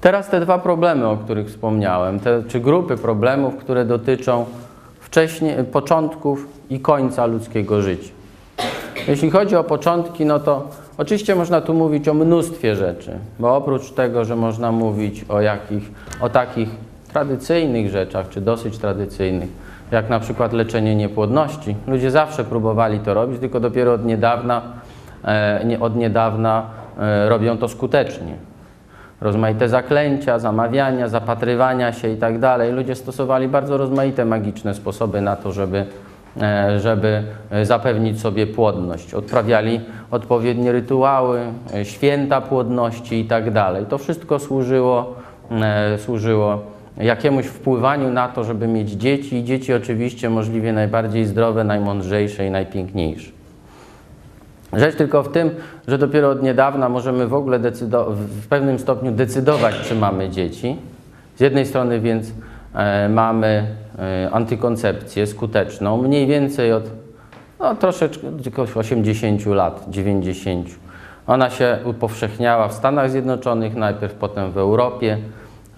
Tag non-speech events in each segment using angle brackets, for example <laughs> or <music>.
Teraz te dwa problemy, o których wspomniałem, te, czy grupy problemów, które dotyczą wcześniej, początków i końca ludzkiego życia. Jeśli chodzi o początki, no to oczywiście można tu mówić o mnóstwie rzeczy, bo oprócz tego, że można mówić o, jakich, o takich tradycyjnych rzeczach, czy dosyć tradycyjnych, jak na przykład leczenie niepłodności, ludzie zawsze próbowali to robić, tylko dopiero od niedawna, e, od niedawna e, robią to skutecznie rozmaite zaklęcia, zamawiania, zapatrywania się i tak. Ludzie stosowali bardzo rozmaite magiczne sposoby na to, żeby, e, żeby zapewnić sobie płodność. Odprawiali odpowiednie rytuały, święta płodności i tak. To wszystko służyło, służyło jakiemuś wpływaniu na to, żeby mieć dzieci i dzieci oczywiście możliwie najbardziej zdrowe, najmądrzejsze i najpiękniejsze. Rzecz tylko w tym, że dopiero od niedawna możemy w ogóle w pewnym stopniu decydować, czy mamy dzieci. Z jednej strony więc e, mamy e, antykoncepcję skuteczną, mniej więcej od no, troszeczkę tylko 80 lat, 90. Ona się upowszechniała w Stanach Zjednoczonych, najpierw potem w Europie.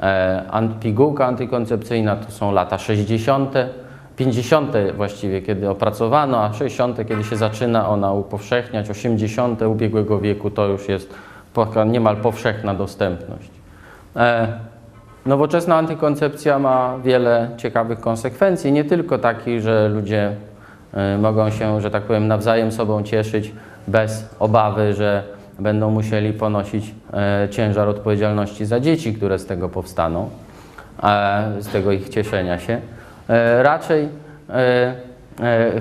E, pigułka antykoncepcyjna to są lata 60. 50. właściwie, kiedy opracowano, a 60. kiedy się zaczyna ona upowszechniać, 80. ubiegłego wieku to już jest niemal powszechna dostępność. E, nowoczesna antykoncepcja ma wiele ciekawych konsekwencji, nie tylko takich, że ludzie e, mogą się, że tak powiem, nawzajem sobą cieszyć bez obawy, że będą musieli ponosić e, ciężar odpowiedzialności za dzieci, które z tego powstaną, e, z tego ich cieszenia się. E, Raczej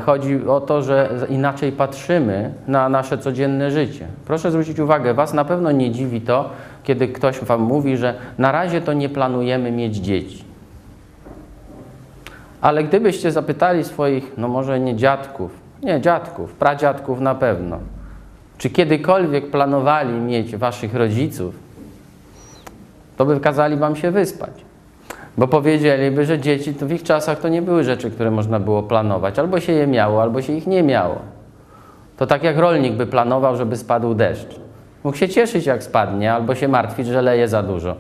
chodzi o to, że inaczej patrzymy na nasze codzienne życie. Proszę zwrócić uwagę, Was na pewno nie dziwi to, kiedy ktoś Wam mówi, że na razie to nie planujemy mieć dzieci. Ale gdybyście zapytali swoich, no może nie dziadków, nie dziadków, pradziadków na pewno, czy kiedykolwiek planowali mieć Waszych rodziców, to by kazali Wam się wyspać. Bo powiedzieliby, że dzieci w ich czasach to nie były rzeczy, które można było planować. Albo się je miało, albo się ich nie miało. To tak jak rolnik by planował, żeby spadł deszcz. Mógł się cieszyć, jak spadnie, albo się martwić, że leje za dużo.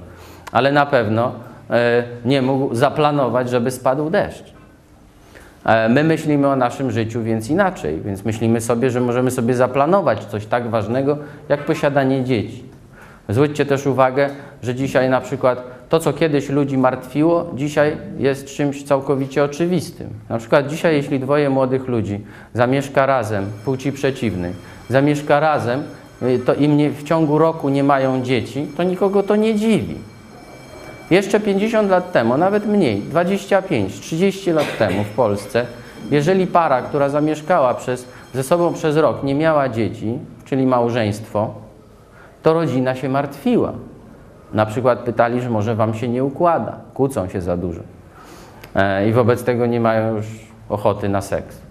Ale na pewno e, nie mógł zaplanować, żeby spadł deszcz. E, My myślimy o naszym życiu więc inaczej, więc myślimy sobie, że możemy sobie zaplanować coś tak ważnego, jak posiadanie dzieci. Zwróćcie też uwagę, że dzisiaj na przykład to, co kiedyś ludzi martwiło, dzisiaj jest czymś całkowicie oczywistym. Na przykład dzisiaj, jeśli dwoje młodych ludzi zamieszka razem, płci przeciwnej, zamieszka razem, y, to im nie, w ciągu roku nie mają dzieci, to nikogo to nie dziwi. Jeszcze 50 lat temu, nawet mniej, 25, 30 lat temu w Polsce, jeżeli para, która zamieszkała przez, ze sobą przez rok, nie miała dzieci, czyli małżeństwo, to rodzina się martwiła. Na przykład pytali, że może wam się nie układa, kłócą się za dużo. E, I wobec tego nie mają już ochoty na seks.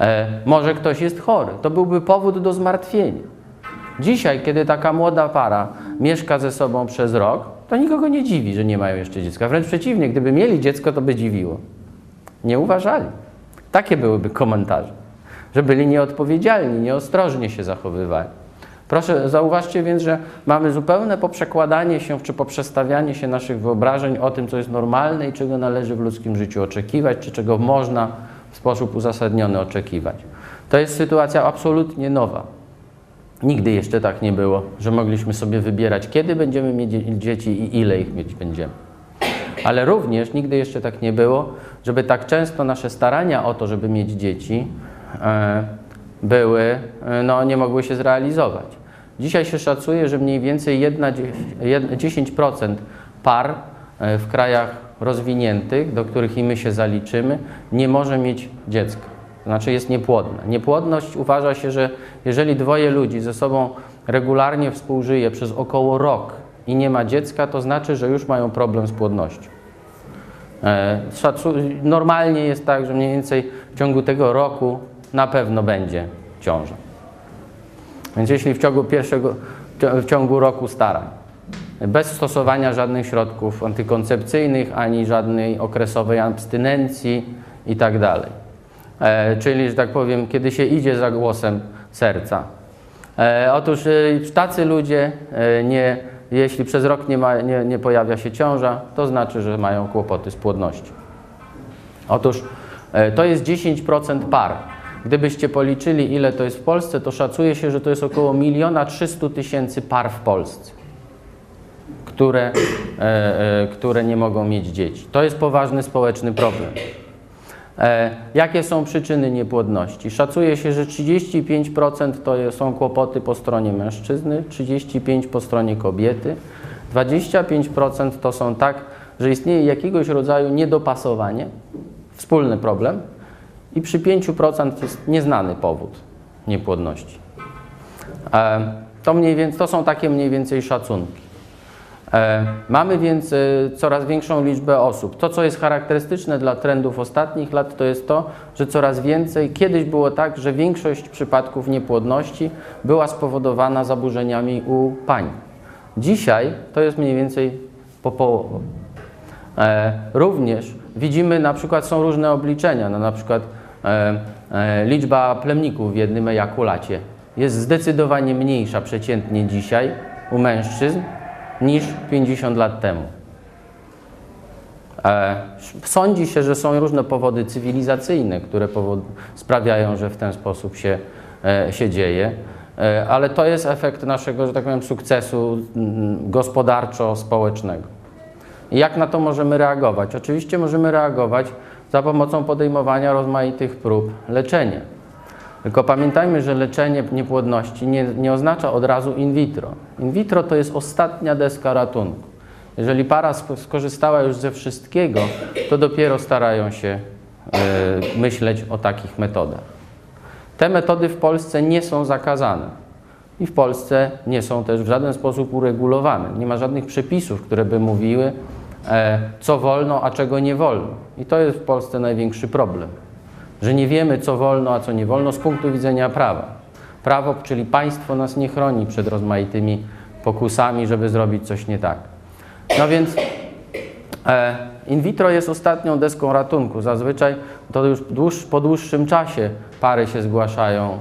E, może ktoś jest chory, to byłby powód do zmartwienia. Dzisiaj, kiedy taka młoda para mieszka ze sobą przez rok, to nikogo nie dziwi, że nie mają jeszcze dziecka. Wręcz przeciwnie, gdyby mieli dziecko, to by dziwiło. Nie uważali. Takie byłyby komentarze, że byli nieodpowiedzialni, nieostrożnie się zachowywali. Proszę, zauważcie więc, że mamy zupełne poprzekładanie się czy poprzestawianie się naszych wyobrażeń o tym, co jest normalne i czego należy w ludzkim życiu oczekiwać, czy czego można w sposób uzasadniony oczekiwać. To jest sytuacja absolutnie nowa. Nigdy jeszcze tak nie było, że mogliśmy sobie wybierać, kiedy będziemy mieć dzie- dzieci i ile ich mieć będziemy. Ale również nigdy jeszcze tak nie było, żeby tak często nasze starania o to, żeby mieć dzieci, e, były, e, no, nie mogły się zrealizować. Dzisiaj się szacuje, że mniej więcej jedna, dzie- jed- 10% par e, w krajach rozwiniętych, do których i my się zaliczymy, nie może mieć dziecka. To znaczy jest niepłodna. Niepłodność uważa się, że jeżeli dwoje ludzi ze sobą regularnie współżyje przez około rok i nie ma dziecka, to znaczy, że już mają problem z płodnością. E, Normalnie jest tak, że mniej więcej w ciągu tego roku na pewno będzie ciąża. Więc jeśli w ciągu pierwszego, w ciągu roku starań, bez stosowania żadnych środków antykoncepcyjnych, ani żadnej okresowej abstynencji i tak czyli, że tak powiem, kiedy się idzie za głosem serca. E, otóż e, tacy ludzie, e, nie, jeśli przez rok nie, ma, nie, nie pojawia się ciąża, to znaczy, że mają kłopoty z płodnością. Otóż e, to jest 10% par. Gdybyście policzyli, ile to jest w Polsce, to szacuje się, że to jest około 1 300 tysięcy par w Polsce, które, e, e, które nie mogą mieć dzieci. To jest poważny społeczny problem. E, jakie są przyczyny niepłodności? Szacuje się, że 35% to są kłopoty po stronie mężczyzny, 35% po stronie kobiety, 25% to są tak, że istnieje jakiegoś rodzaju niedopasowanie, wspólny problem i przy 5% to jest nieznany powód niepłodności. E, to, mniej więcej, to są takie mniej więcej szacunki. E, Mamy więc e, coraz większą liczbę osób. To, co jest charakterystyczne dla trendów ostatnich lat, to jest to, że coraz więcej, kiedyś było tak, że większość przypadków niepłodności była spowodowana zaburzeniami u pań. Dzisiaj to jest mniej więcej po połowę. E, również widzimy, na przykład są różne obliczenia, no na przykład liczba plemników w jednym ejakulacie jest zdecydowanie mniejsza przeciętnie dzisiaj u mężczyzn niż 50 lat temu. E, sądzi się, że są różne powody cywilizacyjne, które sprawiają, że w ten sposób się, e, się dzieje, e, ale to jest efekt naszego, że tak powiem, sukcesu gospodarczo-społecznego. Jak na to możemy reagować? Oczywiście możemy reagować za pomocą podejmowania rozmaitych prób leczenia. Tylko pamiętajmy, że leczenie niepłodności nie, nie oznacza od razu in vitro. In vitro to jest ostatnia deska ratunku. Jeżeli para sk- skorzystała już ze wszystkiego, to dopiero starają się e, myśleć o takich metodach. Te metody w Polsce nie są zakazane i w Polsce nie są też w żaden sposób uregulowane. Nie ma żadnych przepisów, które by mówiły, e, co wolno, a czego nie wolno. I to jest w Polsce największy problem, że nie wiemy, co wolno, a co nie wolno z punktu widzenia prawa. Prawo, czyli państwo nas nie chroni przed rozmaitymi pokusami, żeby zrobić coś nie tak. No więc E, In vitro jest ostatnią deską ratunku. Zazwyczaj to już dłuż, po dłuższym czasie pary się zgłaszają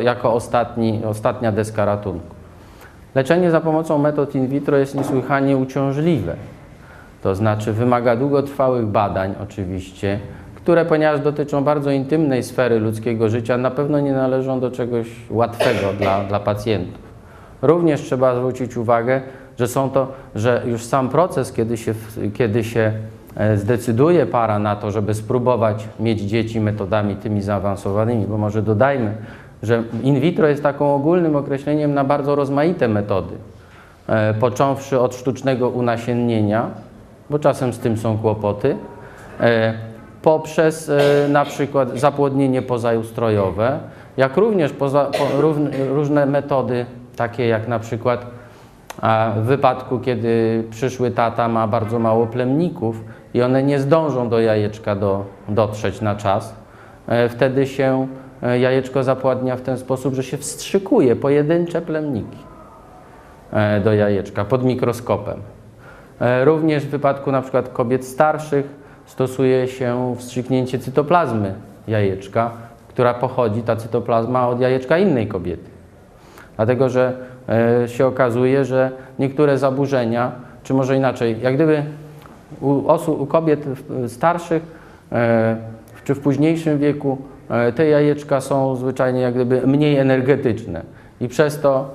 y, jako ostatni, ostatnia deska ratunku. Leczenie za pomocą metod in vitro jest niesłychanie uciążliwe. To znaczy wymaga długotrwałych badań oczywiście, które ponieważ dotyczą bardzo intymnej sfery ludzkiego życia, na pewno nie należą do czegoś łatwego dla, dla pacjentów. Również trzeba zwrócić uwagę, że są to, że już sam proces, kiedy się, kiedy się e, zdecyduje para na to, żeby spróbować mieć dzieci metodami tymi zaawansowanymi, bo może dodajmy, że in vitro jest taką ogólnym określeniem na bardzo rozmaite metody, e, począwszy od sztucznego unasiennienia, bo czasem z tym są kłopoty, e, poprzez e, na przykład zapłodnienie pozaustrojowe, jak również poza, po, różne metody, takie jak na przykład w wypadku, kiedy przyszły tata ma bardzo mało plemników i one nie zdążą do jajeczka do, dotrzeć na czas, e, wtedy się e, jajeczko zapładnia w ten sposób, że się wstrzykuje pojedyncze plemniki do jajeczka pod mikroskopem. Również w wypadku na przykład kobiet starszych stosuje się wstrzyknięcie cytoplazmy jajeczka, która pochodzi, ta cytoplazma, od jajeczka innej kobiety. Dlatego, że e, się okazuje, że niektóre zaburzenia, czy może inaczej, jak gdyby u, osób, u kobiet starszych e, czy w późniejszym wieku e, te jajeczka są zwyczajnie jak gdyby mniej energetyczne i przez to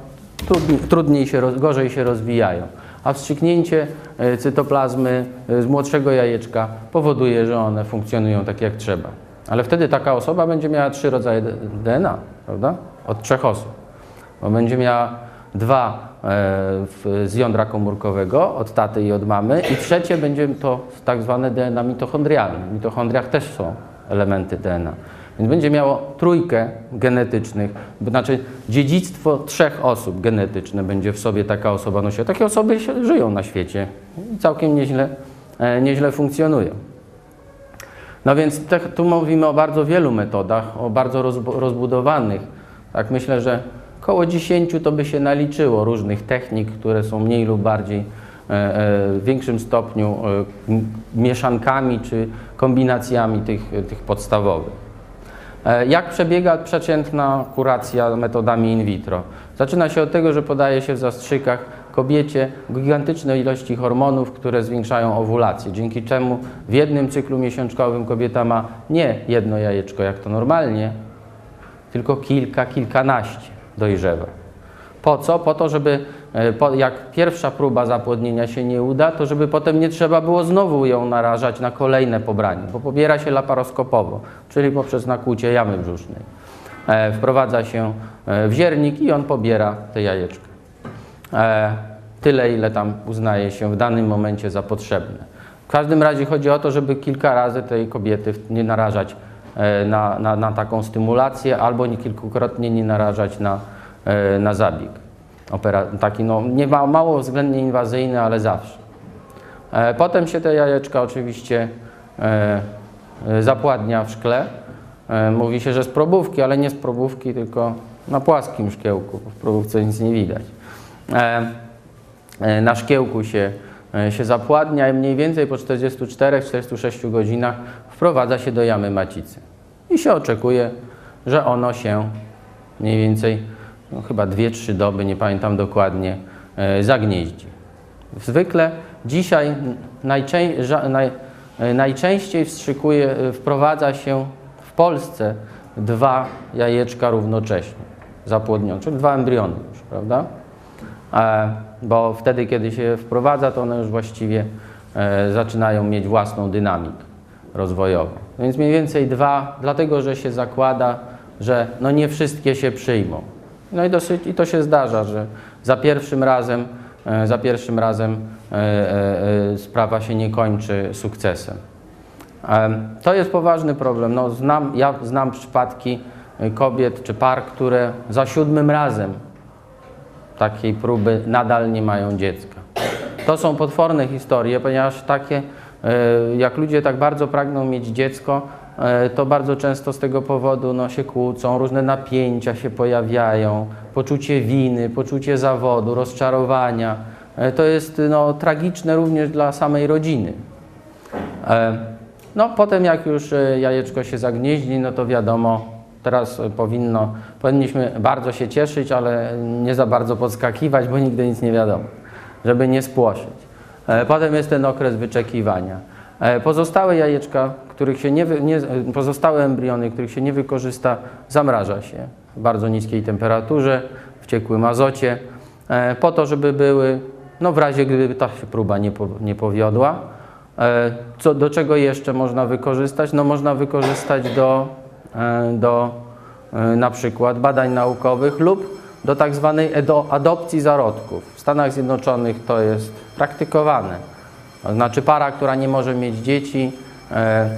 trudniej, trudniej się, gorzej się rozwijają. A wstrzyknięcie e, cytoplazmy e, z młodszego jajeczka powoduje, że one funkcjonują tak jak trzeba. Ale wtedy taka osoba będzie miała trzy rodzaje DNA, prawda? Od trzech osób bo będzie miała dwa e, z jądra komórkowego, od taty i od mamy, i trzecie będzie to tak zwane DNA mitochondrialne. W mitochondriach też są elementy DNA. Więc będzie miało trójkę genetycznych, znaczy dziedzictwo trzech osób genetyczne będzie w sobie taka osoba nosiła. Takie osoby się, żyją na świecie i całkiem nieźle, e, nieźle funkcjonują. No więc te, tu mówimy o bardzo wielu metodach, o bardzo rozbu- rozbudowanych. Tak myślę, że około 10 to by się naliczyło różnych technik, które są mniej lub bardziej e, e, w większym stopniu mieszankami czy kombinacjami tych, tych podstawowych. E, Jak przebiega przeciętna kuracja metodami in vitro? Zaczyna się od tego, że podaje się w zastrzykach kobiecie gigantyczne ilości hormonów, które zwiększają owulację, dzięki czemu w jednym cyklu miesiączkowym kobieta ma nie jedno jajeczko jak to normalnie, tylko kilka, kilkanaście dojrzewa. Po co? Po to, żeby jak pierwsza próba zapłodnienia się nie uda, to żeby potem nie trzeba było znowu ją narażać na kolejne pobranie, bo pobiera się laparoskopowo, czyli poprzez nakłucie jamy brzusznej. E, wprowadza się e, w ziernik i on pobiera te jajeczka. E, tyle, ile tam uznaje się w danym momencie za potrzebne. W każdym razie chodzi o to, żeby kilka razy tej kobiety nie narażać e, na, na, na taką stymulację albo nie kilkukrotnie nie narażać na, e, na zabieg. Opera, taki no, nie ma, mało względnie inwazyjny, ale zawsze. E, Potem się te jajeczka oczywiście e, e, zapładnia w szkle. E, Mówi się, że z probówki, ale nie z probówki, tylko na płaskim szkiełku, bo w probówce nic nie widać. E, e, Na szkiełku się, się zapładnia i mniej więcej po 44-46 godzinach wprowadza się do jamy macicy. I się oczekuje, że ono się mniej więcej, no chyba 2-3 doby, nie pamiętam dokładnie, e, zagnieździ. Zwykle dzisiaj e, najczęściej wstrzykuje, e, wprowadza się w Polsce dwa jajeczka równocześnie zapłodnione, czyli dwa embriony już, prawda? Bo wtedy, kiedy się wprowadza, to one już właściwie zaczynają mieć własną dynamikę rozwojową. Więc mniej więcej dwa, dlatego że się zakłada, że no nie wszystkie się przyjmą. No i, dosyć, i to się zdarza, że za pierwszym razem, e, za pierwszym razem e, e, sprawa się nie kończy sukcesem. Em, To jest poważny problem. No, znam, ja znam przypadki kobiet czy par, które za siódmym razem takiej próby nadal nie mają dziecka. To są potworne historie, ponieważ takie, jak ludzie tak bardzo pragną mieć dziecko, to bardzo często z tego powodu no, się kłócą, różne napięcia się pojawiają, poczucie winy, poczucie zawodu, rozczarowania. Y, To jest no, tragiczne również dla samej rodziny. E, No, potem jak już e, jajeczko się zagnieździ, no to wiadomo, teraz e, powinno, powinniśmy bardzo się cieszyć, ale nie za bardzo podskakiwać, bo nigdy nic nie wiadomo, żeby nie spłoszyć. E, Potem jest ten okres wyczekiwania. E, Pozostałe jajeczka, których się nie, nie, pozostałe embriony, których się nie wykorzysta, zamraża się w bardzo niskiej temperaturze, w ciekłym azocie, e, po to, żeby były, no w razie gdyby ta się próba nie, nie powiodła, E, Co, do czego jeszcze można wykorzystać? No można wykorzystać do, do na przykład badań naukowych lub do tak zwanej adopcji zarodków. W Stanach Zjednoczonych to jest praktykowane. To znaczy para, która nie może mieć dzieci, e,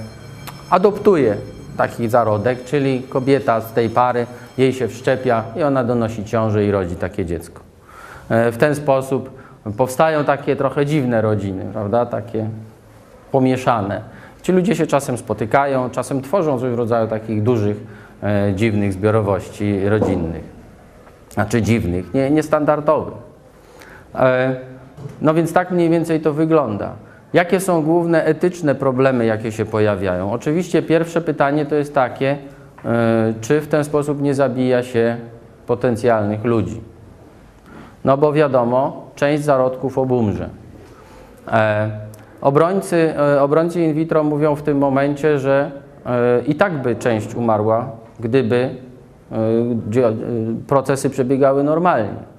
adoptuje taki zarodek, czyli kobieta z tej pary, jej się wszczepia i ona donosi ciążę i rodzi takie dziecko. E, W ten sposób powstają takie trochę dziwne rodziny, prawda? Takie pomieszane. Ci ludzie się czasem spotykają, czasem tworzą coś w rodzaju takich dużych, e, dziwnych zbiorowości rodzinnych. Znaczy dziwnych, nie, niestandardowych. E, no więc tak mniej więcej to wygląda. Jakie są główne etyczne problemy, jakie się pojawiają? Oczywiście pierwsze pytanie to jest takie, e, czy w ten sposób nie zabija się potencjalnych ludzi? No bo wiadomo, część zarodków obumrze. E, obrońcy, e, obrońcy in vitro mówią w tym momencie, że i tak by część umarła, gdyby procesy przebiegały normalnie.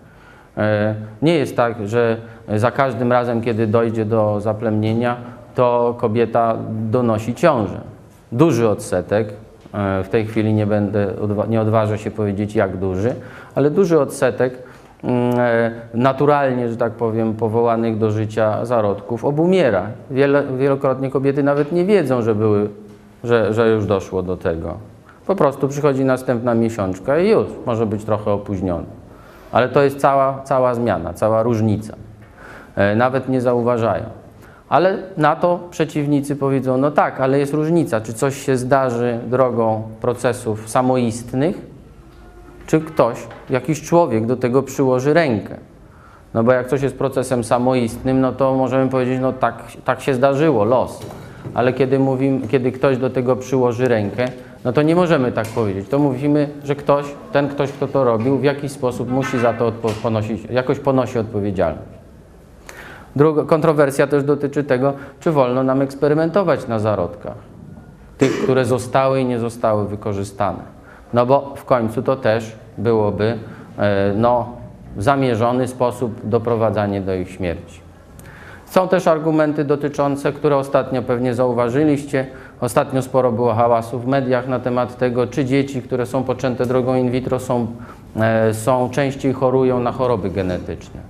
E, nie jest tak, że za każdym razem, kiedy dojdzie do zaplemnienia, to kobieta donosi ciążę. Duży odsetek, e, w tej chwili nie będę, nie odważę się powiedzieć jak duży, ale duży odsetek mm, e, naturalnie, że tak powiem, powołanych do życia zarodków obumiera. Wielokrotnie kobiety nawet nie wiedzą, że, były, że, że już doszło do tego. Po prostu przychodzi następna miesiączka i już, może być trochę opóźniony. Ale to jest cała, cała zmiana, cała różnica. E, Nawet nie zauważają. Ale na to przeciwnicy powiedzą, no tak, ale jest różnica, czy coś się zdarzy drogą procesów samoistnych, czy ktoś, jakiś człowiek do tego przyłoży rękę. No bo jak coś jest procesem samoistnym, no to możemy powiedzieć, no tak, tak się zdarzyło, los. Ale kiedy, mówimy, kiedy ktoś do tego przyłoży rękę, no to nie możemy tak powiedzieć. To mówimy, że ktoś, ten ktoś, kto to robił, w jakiś sposób musi za to ponosić, jakoś ponosi odpowiedzialność. Druga kontrowersja też dotyczy tego, czy wolno nam eksperymentować na zarodkach. Tych, które zostały i nie zostały wykorzystane. No bo w końcu to też byłoby e, no, zamierzony sposób doprowadzania do ich śmierci. Są też argumenty dotyczące, które ostatnio pewnie zauważyliście. Ostatnio sporo było hałasu w mediach na temat tego, czy dzieci, które są poczęte drogą in vitro, są, e, są częściej chorują na choroby genetyczne.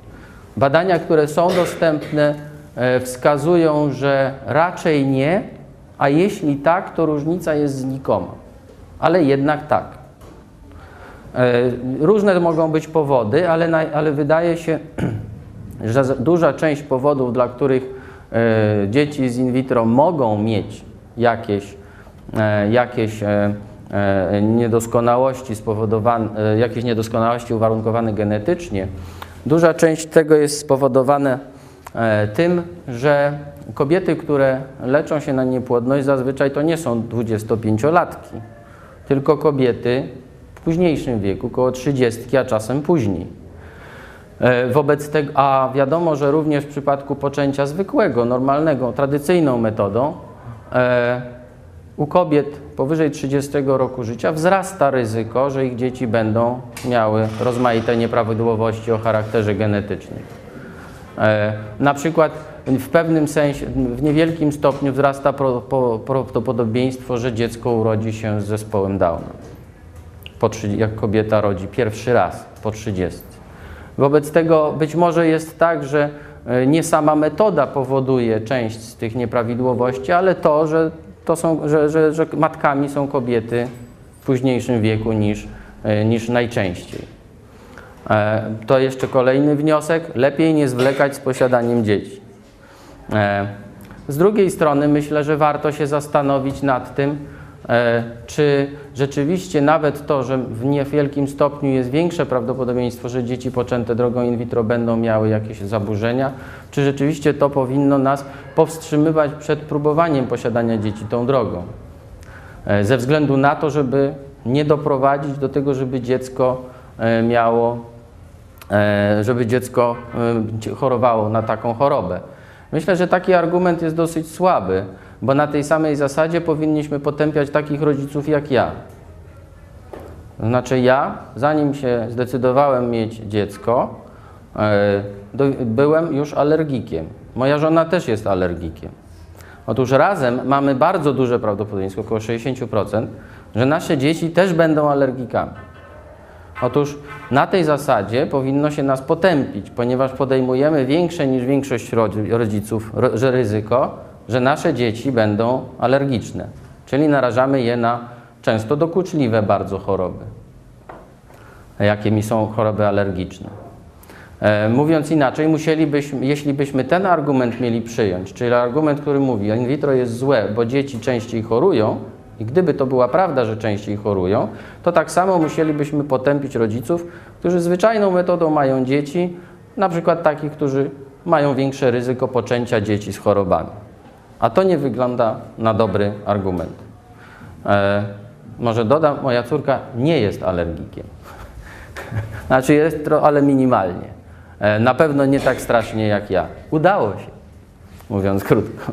Badania, które są dostępne, e, wskazują, że raczej nie, a jeśli tak, to różnica jest znikoma. Ale jednak tak. E, Różne mogą być powody, ale, ale wydaje się, <clears throat> że duża część powodów, dla których e, dzieci z in vitro mogą mieć jakieś, e, jakieś e, niedoskonałości spowodowane, jakieś niedoskonałości uwarunkowane genetycznie, duża część tego jest spowodowane tym, że kobiety, które leczą się na niepłodność, zazwyczaj to nie są 25-latki, tylko kobiety w późniejszym wieku, około 30, a czasem później. E, Wobec tego, a wiadomo, że również w przypadku poczęcia zwykłego, normalnego, tradycyjną metodą, e, u kobiet powyżej 30 roku życia wzrasta ryzyko, że ich dzieci będą miały rozmaite nieprawidłowości o charakterze genetycznym. E, Na przykład w pewnym sensie, w niewielkim stopniu wzrasta prawdopodobieństwo, że dziecko urodzi się z zespołem Downa, jak kobieta rodzi pierwszy raz po 30. Wobec tego być może jest tak, że e, nie sama metoda powoduje część z tych nieprawidłowości, ale to, że, to są, że, że, że matkami są kobiety w późniejszym wieku niż, e, niż najczęściej. E, To jeszcze kolejny wniosek. Lepiej nie zwlekać z posiadaniem dzieci. Z drugiej strony myślę, że warto się zastanowić nad tym, czy rzeczywiście nawet to, że w niewielkim stopniu jest większe prawdopodobieństwo, że dzieci poczęte drogą in vitro będą miały jakieś zaburzenia, czy rzeczywiście to powinno nas powstrzymywać przed próbowaniem posiadania dzieci tą drogą. E, Ze względu na to, żeby nie doprowadzić do tego, żeby dziecko e, miało, e, żeby dziecko e, chorowało na taką chorobę. Myślę, że taki argument jest dosyć słaby, bo na tej samej zasadzie powinniśmy potępiać takich rodziców jak ja. Znaczy ja, zanim się zdecydowałem mieć dziecko, e, byłem już alergikiem. Moja żona też jest alergikiem. Otóż razem mamy bardzo duże prawdopodobieństwo, około 60%, że nasze dzieci też będą alergikami. Otóż na tej zasadzie powinno się nas potępić, ponieważ podejmujemy większe niż większość rodzi- rodziców ryzyko, że nasze dzieci będą alergiczne. Czyli narażamy je na często dokuczliwe bardzo choroby, jakimi są choroby alergiczne. E, Mówiąc inaczej, musielibyśmy, jeśli byśmy ten argument mieli przyjąć, czyli argument, który mówi, in vitro jest złe, bo dzieci częściej chorują, i gdyby to była prawda, że częściej chorują, to tak samo musielibyśmy potępić rodziców, którzy zwyczajną metodą mają dzieci, na przykład takich, którzy mają większe ryzyko poczęcia dzieci z chorobami. A to nie wygląda na dobry argument. E, może dodam, moja córka nie jest alergikiem. <laughs> Znaczy jest, ale minimalnie. E, Na pewno nie tak strasznie jak ja. Udało się, mówiąc krótko.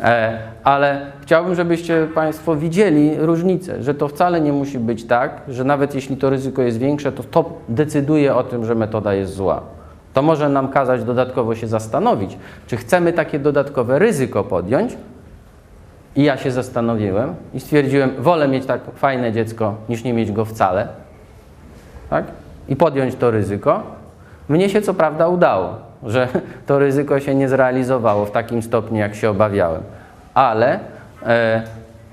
E, Ale chciałbym, żebyście Państwo widzieli różnicę, że to wcale nie musi być tak, że nawet jeśli to ryzyko jest większe, to to decyduje o tym, że metoda jest zła. To może nam kazać dodatkowo się zastanowić, czy chcemy takie dodatkowe ryzyko podjąć, i ja się zastanowiłem i stwierdziłem, wolę mieć tak fajne dziecko, niż nie mieć go wcale. Tak? I podjąć to ryzyko. Mnie się co prawda udało, że <laughs> to ryzyko się nie zrealizowało w takim stopniu, jak się obawiałem. Ale e,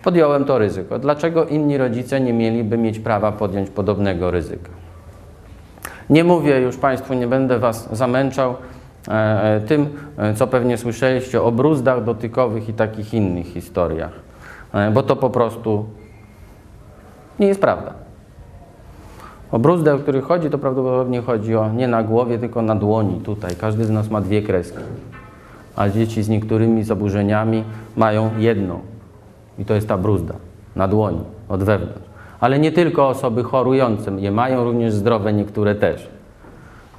podjąłem to ryzyko. Dlaczego inni rodzice nie mieliby mieć prawa podjąć podobnego ryzyka? Nie mówię już Państwu, nie będę Was zamęczał e, tym, e, co pewnie słyszeliście o bruzdach dotykowych i takich innych historiach, e, bo to po prostu nie jest prawda. O bruzdę, o których chodzi, to prawdopodobnie chodzi o nie na głowie, tylko na dłoni tutaj. Każdy z nas ma dwie kreski, a dzieci z niektórymi zaburzeniami mają jedną i to jest ta bruzda. na dłoni, od wewnątrz. Ale nie tylko osoby chorujące je mają, również zdrowe niektóre też.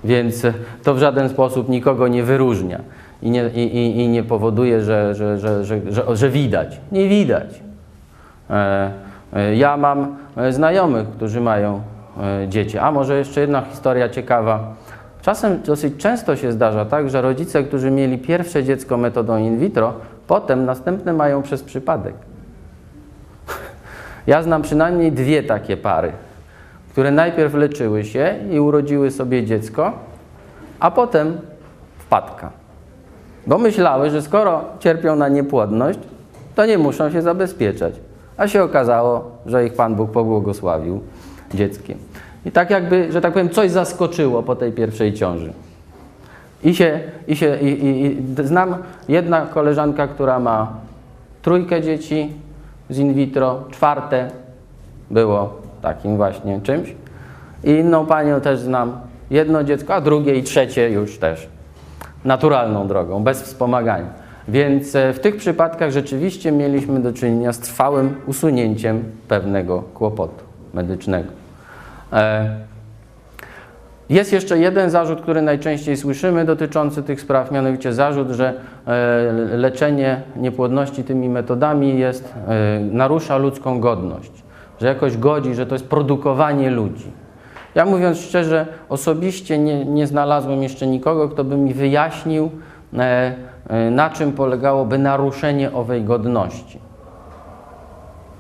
Więc e, to w żaden sposób nikogo nie wyróżnia i nie, i, i, nie powoduje, że, że, że, że, że, widać. Nie widać. E, e, Ja mam znajomych, którzy mają dzieci. A może jeszcze jedna historia ciekawa. Czasem dosyć często się zdarza tak, że rodzice, którzy mieli pierwsze dziecko metodą in vitro, potem następne mają przez przypadek. Ja znam przynajmniej dwie takie pary, które najpierw leczyły się i urodziły sobie dziecko, a potem wpadka. Bo myślały, że skoro cierpią na niepłodność, to nie muszą się zabezpieczać. A się okazało, że ich Pan Bóg pobłogosławił dzieckiem. I tak jakby, że tak powiem, coś zaskoczyło po tej pierwszej ciąży. I się, i się i, i, i znam jedna koleżanka, która ma trójkę dzieci z in vitro, czwarte było takim właśnie czymś. I inną panią też znam, jedno dziecko, a drugie i trzecie już też naturalną drogą, bez wspomagania. Więc e, w tych przypadkach rzeczywiście mieliśmy do czynienia z trwałym usunięciem pewnego kłopotu medycznego. Jest jeszcze jeden zarzut, który najczęściej słyszymy dotyczący tych spraw, mianowicie zarzut, że e, leczenie niepłodności tymi metodami jest, e, narusza ludzką godność, że jakoś godzi, że to jest produkowanie ludzi. Ja mówiąc szczerze, osobiście nie, nie znalazłem jeszcze nikogo, kto by mi wyjaśnił, e, na czym polegałoby naruszenie owej godności.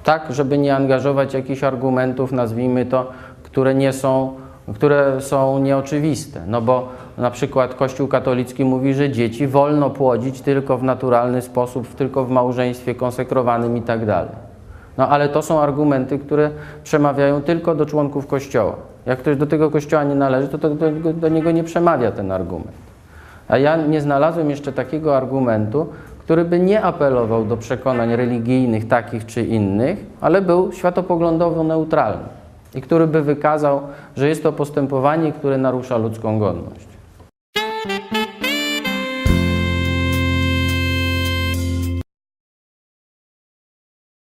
Tak, żeby nie angażować jakichś argumentów, nazwijmy to, które nie są, które są nieoczywiste. No bo na przykład Kościół katolicki mówi, że dzieci wolno płodzić tylko w naturalny sposób, tylko w małżeństwie konsekrowanym i tak dalej. No ale to są argumenty, które przemawiają tylko do członków Kościoła. Jak ktoś do tego Kościoła nie należy, to, to do, do niego nie przemawia ten argument. A ja nie znalazłem jeszcze takiego argumentu, który by nie apelował do przekonań religijnych takich czy innych, ale był światopoglądowo neutralny i który by wykazał, że jest to postępowanie, które narusza ludzką godność.